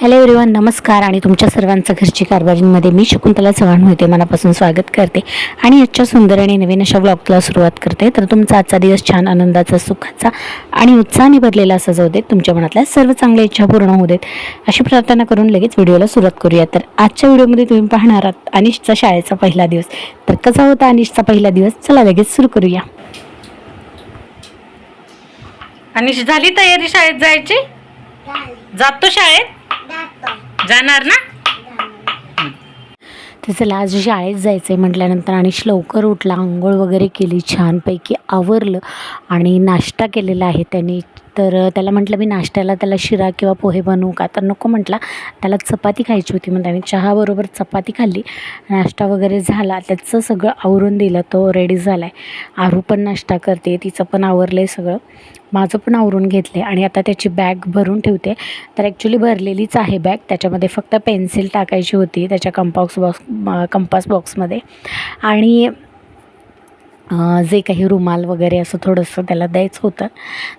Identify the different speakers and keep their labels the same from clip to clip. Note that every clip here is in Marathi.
Speaker 1: हॅलो एव्हरीवन नमस्कार आणि तुमच्या सर्वांचं घरची कारभारीमध्ये मी शकुंतला चव्हाण होते. मनापासून स्वागत करते. आणि आजच्या सुंदर आणि नवीन अशा ब्लॉगला सुरुवात करते. तर तुमचा आजचा दिवस छान आनंदाचा सुखाचा आणि उत्साहाने भरलेला असा जाऊ देत. तुमच्या मनातल्या सर्व चांगल्या इच्छा पूर्ण होऊ देत. अशी प्रार्थना करून लगेच व्हिडिओला सुरुवात करूया. तर आजच्या व्हिडिओमध्ये तुम्ही पाहणार आहात अनिशचा शाळेचा पहिला दिवस. तर कसा होता अनिशचा पहिला दिवस? चला लगेच सुरू करूया.
Speaker 2: आणि झाली तयारी शाळेत जायची? जातो शाळेत? जाणार ना?
Speaker 1: तर चला आज शाळेत जायचं आहे म्हटल्यानंतर अनिश लवकर उठला आंघोळ वगैरे केली छानपैकी आवरलं आणि नाश्ता केलेला आहे त्यांनी. तर त्याला म्हटलं मी नाश्त्याला त्याला शिरा किंवा पोहे बनवू का? तर नको म्हटला. त्याला चपाती खायची होती मग आम्ही चहाबरोबर चपाती खाल्ली. नाश्ता वगैरे झाला. त्याचं सगळं आवरून दिलं. तो रेडी झाला आहे आरू पण नाश्ता करते. तिचं पण आवरलं आहे सगळं. माझं पण आवरून घेतलं आहे आणि आता त्याची बॅग भरून ठेवते. तर ॲक्च्युली भरलेलीच आहे बॅग त्याच्यामध्ये फक्त पेन्सिल टाकायची होती. त्याच्या कंपास बॉक्स कंपास बॉक्समध्ये आणि जे काही रुमाल वगैरे असं थोडंसं त्याला द्यायचं होतं.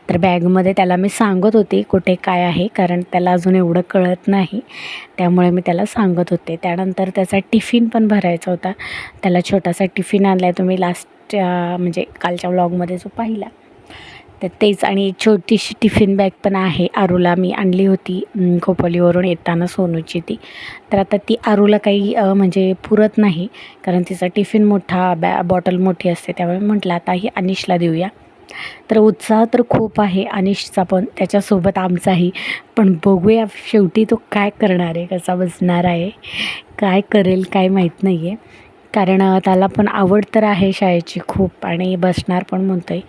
Speaker 1: तर बॅगमध्ये त्याला मी सांगत होती कुठे काय आहे कारण त्याला अजून एवढं कळत नाही. त्यामुळे मी त्याला सांगत होते. त्यानंतर त्याचा टिफिन पण भरायचा होता. त्याला छोटासा टिफिन आणला आहे तुम्ही लास्ट म्हणजे कालच्या व्लॉगमध्ये जो पाहिला. तर तेच आणि एक छोटीशी टिफिन बॅग पण आहे. आरूला मी आणली होती खोपोलीवरून येताना सोनूची ती. तर आता ती आरूला काही म्हणजे पुरत नाही कारण तिचा टिफिन मोठा बॅ बॉटल मोठी असते त्यामुळे म्हटलं आता ही अनिशला देऊया. तर उत्साह तर खूप आहे अनिशचा पण त्याच्यासोबत आमचाही. पण बघूया शेवटी तो काय करणार आहे कसा बसणार आहे काय करेल काय माहीत नाही आहे कारण त्याला पण आवड तर आहे शाळेची खूप आणि बसणार पण म्हणतो आहे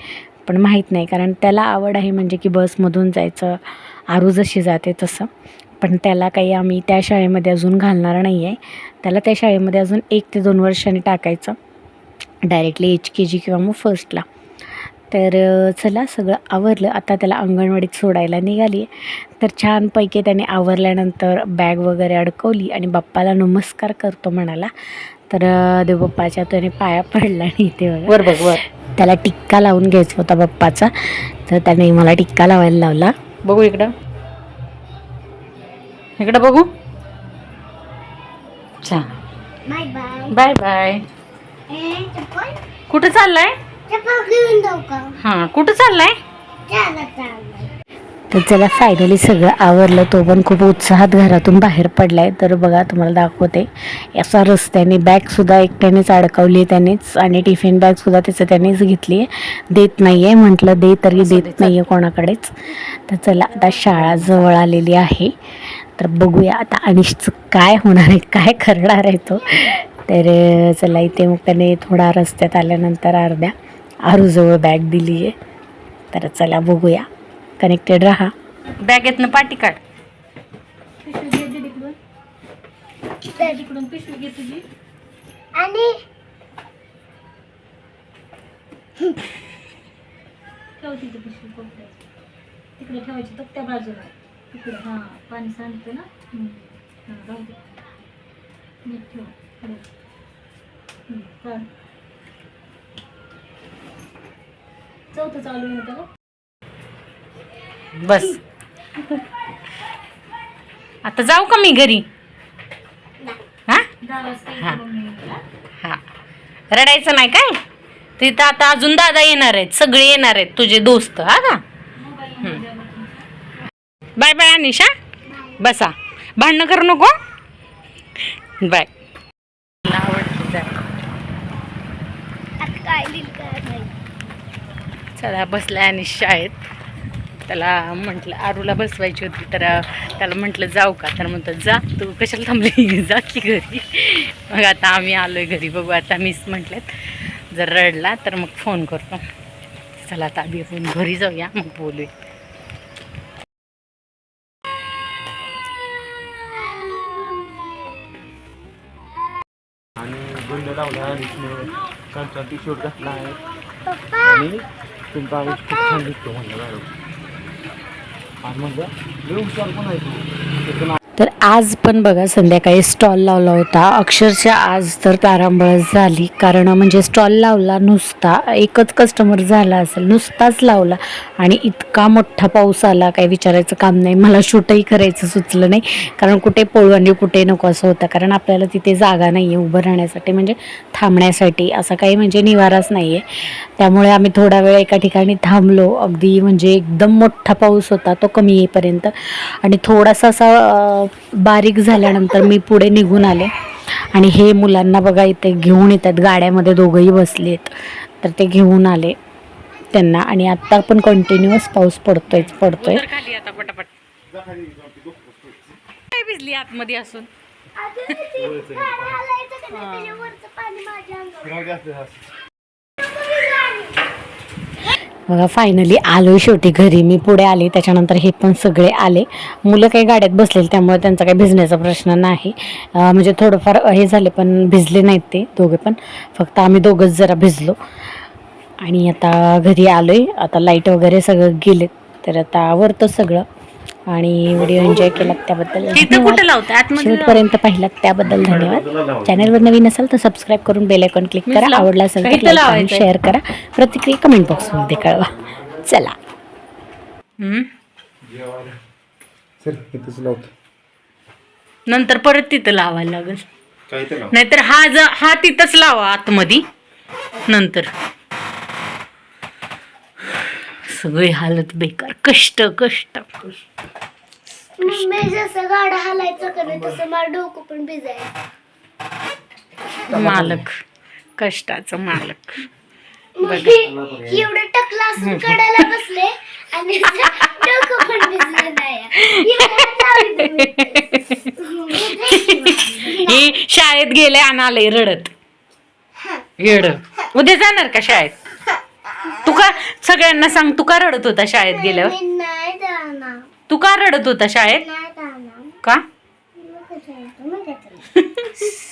Speaker 1: पण माहीत नाही. कारण त्याला आवड आहे म्हणजे की बसमधून जायचं आरू जशी जाते तसं. पण त्याला काही आम्ही त्या शाळेमध्ये अजून घालणार नाही आहे त्याला त्या शाळेमध्ये अजून एक ते दोन वर्षांनी टाकायचं. डायरेक्टली एच के जी किंवा मग फर्स्टला तर चला सगळं आवरलं. आता त्याला अंगणवाडीत सोडायला निघाली आहे तर छानपैकी त्याने आवरल्यानंतर बॅग वगैरे अडकवली आणि बाप्पाला नमस्कार करतो म्हणाला. तर देवबाप्पाच्या त्याने पाया पडला आणि इथे बघा.
Speaker 2: वर बघ वर.
Speaker 1: त्याला टिक्का लावून घ्यायचा होता बाप्पाचा. तर त्याने मला टिक्का लावायला लावला.
Speaker 2: बघू इकडं. इकडं बघू. छान
Speaker 3: बाय बाय.
Speaker 2: Bye bye.
Speaker 3: ए चप्पल?
Speaker 2: कुठं चाललाय? हा कुठं चाललाय?
Speaker 3: चला चाललं
Speaker 1: तर त्याला फायनली सगळं आवरलं. तो पण खूप उत्साहात घरातून बाहेर पडलाय. तर बघा तुम्हाला दाखवते. असा रस्त्याने बॅगसुद्धा एकट्यानेच अडकवली त्यानेच आणि टिफिन बॅगसुद्धा त्याचं त्यानेच घेतली आहे देत नाही आहे म्हटलं दे तरी देत नाही आहे कोणाकडेच. तर चला आता शाळा जवळ आलेली आहे. तर बघूया आता अनिशचं काय होणार आहे काय करणार आहे तो. तर चला इथे मग त्याने थोडा रस्त्यात आल्यानंतर अर्ध्या आरूजवळ बॅग दिली आहे तर चला बघूया. कनेक्टेड राहा.
Speaker 2: बॅगेतनं पाटी काढ.
Speaker 3: आणि
Speaker 4: तिकडे ठेवायची तर त्या बाजूला. तिकडे हां पाणी सांडतं ना. हां राहू दे. नीट ठेव. पुढे. हम्म, काढ. चौथं चालू आहे
Speaker 2: बस. आता जाऊ का मी घरी? हा? हां. हा. रडायचं नाही काय? तिथं आता अजून दादा येणार आहेत सगळे येणार आहेत तुझे दोस्त हा का. Bye bye Anisha. बसा. भांडणं करू नको. बाय. चला बसलाय अनिश शाळेत त्याला म्हटलं आरूला बसवायची होती तर त्याला म्हटलं जाऊ का? तर म्हणतो जा तू कशाला थांबली? जा की घरी. मग आता आम्ही आलोय घरी बघू आता मिस म्हटलेत जर रडला तर मग फोन करतो. चला आता आधी आपण घरी जाऊया मग बोलूया.
Speaker 5: आणि गोंड लावला आणि कालचा टी शर्ट घातला आहे.
Speaker 3: पप्पा!
Speaker 5: आणि तुमचा आवाज खूप छान दिसतो म्हणलं मॅडम आणि म्हणलं लय पण आहे तो
Speaker 1: तर आज पण बघा संध्याकाळी स्टॉल लावला होता. अक्षरशः आज तर तारांबळ झाली. कारण म्हणजे स्टॉल लावला नुसता एकच कस्टमर झाला असेल नुसताच लावला. आणि इतका मोठा पाऊस आला काही विचारायचं काम नाही. मला शूटही करायचं सुचलं नाही. कारण कुठे पळू कुठे नको असं होतं. कारण आपल्याला तिथे जागा नाही आहे उभं राहण्यासाठी. म्हणजे थांबण्यासाठी असा काही म्हणजे निवाराच नाही आहे त्यामुळे आम्ही थोडा वेळ एका ठिकाणी थांबलो. अगदी म्हणजे एकदम मोठा पाऊस होता तो कमी येईपर्यंत. आणि थोडासा असा बारीक झाल्यानंतर मी पुढे निघून आले. आणि हे मुलांना बघा इथे घेऊन येतात. गाड्यामध्ये दोघंही बसले आहेत तर ते घेऊन आले त्यांना. आणि आत्ता पण कंटिन्युअस पाऊस पडतोयच पडतोय.
Speaker 2: काय भिजली आतमध्ये असून
Speaker 3: अगं, ते गाड्या हलायचं का नाही, त्याच्यावरचं पाणी माझ्या अंगावर.
Speaker 5: राहू दे असं असं.
Speaker 1: बघा फायनली आलो शेवटी घरी. मी पुढे आले त्याच्यानंतर हे पण सगळे आले. मुलं काही गाड्यात बसलेले त्यामुळे त्यांचा काही भिजण्याचा प्रश्न नाही. म्हणजे थोडंफार हे झाले पण भिजले नाहीत ते दोघे पण. फक्त आम्ही दोघंच जरा भिजलो. आणि आता घरी आलो आहे आता लाइट वगैरे सगळं गेले तर आता आवरतं सगळं. आणि व्हिडिओ एन्जॉय केलात त्याबद्दल.
Speaker 2: तिथं
Speaker 1: धन्यवाद. शेवटपर्यंत पाहिलात त्याबद्दल धन्यवाद. चॅनलवर नवीन असाल तर सबस्क्राईब करून बेल आयकॉन क्लिक करा. आवडला असेल तर आणि. शेअर करा. प्रतिक्रिया कमेंट बॉक्समध्ये कळवा. चला.
Speaker 2: नंतर परत तिथं लावायला लागेल.
Speaker 5: काय ते लाव.
Speaker 2: नाहीतर हा ज हा तिथंच लावा आतमध्ये. नंतर. सगळी हालत बेकार. कष्ट कष्ट.
Speaker 3: मम्मी जसं गाडा हलायचं का नाही तसं मला डोकं पण भिजायचं.
Speaker 2: मालक. कष्टाचं मालक.
Speaker 3: मग हे एवढं टकला असून कडायला बसले आणि डोकं पण भिजलं नाही. एवढं लावली तुम्ही.
Speaker 2: ही शाळेत गेले आणि आले रडत. येड. उद्या जाणार का शाळेत? तू का सगळ्यांना सांग तू का रडत होता शाळेत गेल्यावर?
Speaker 3: मी
Speaker 2: तू का रडत होता शाळेत? का?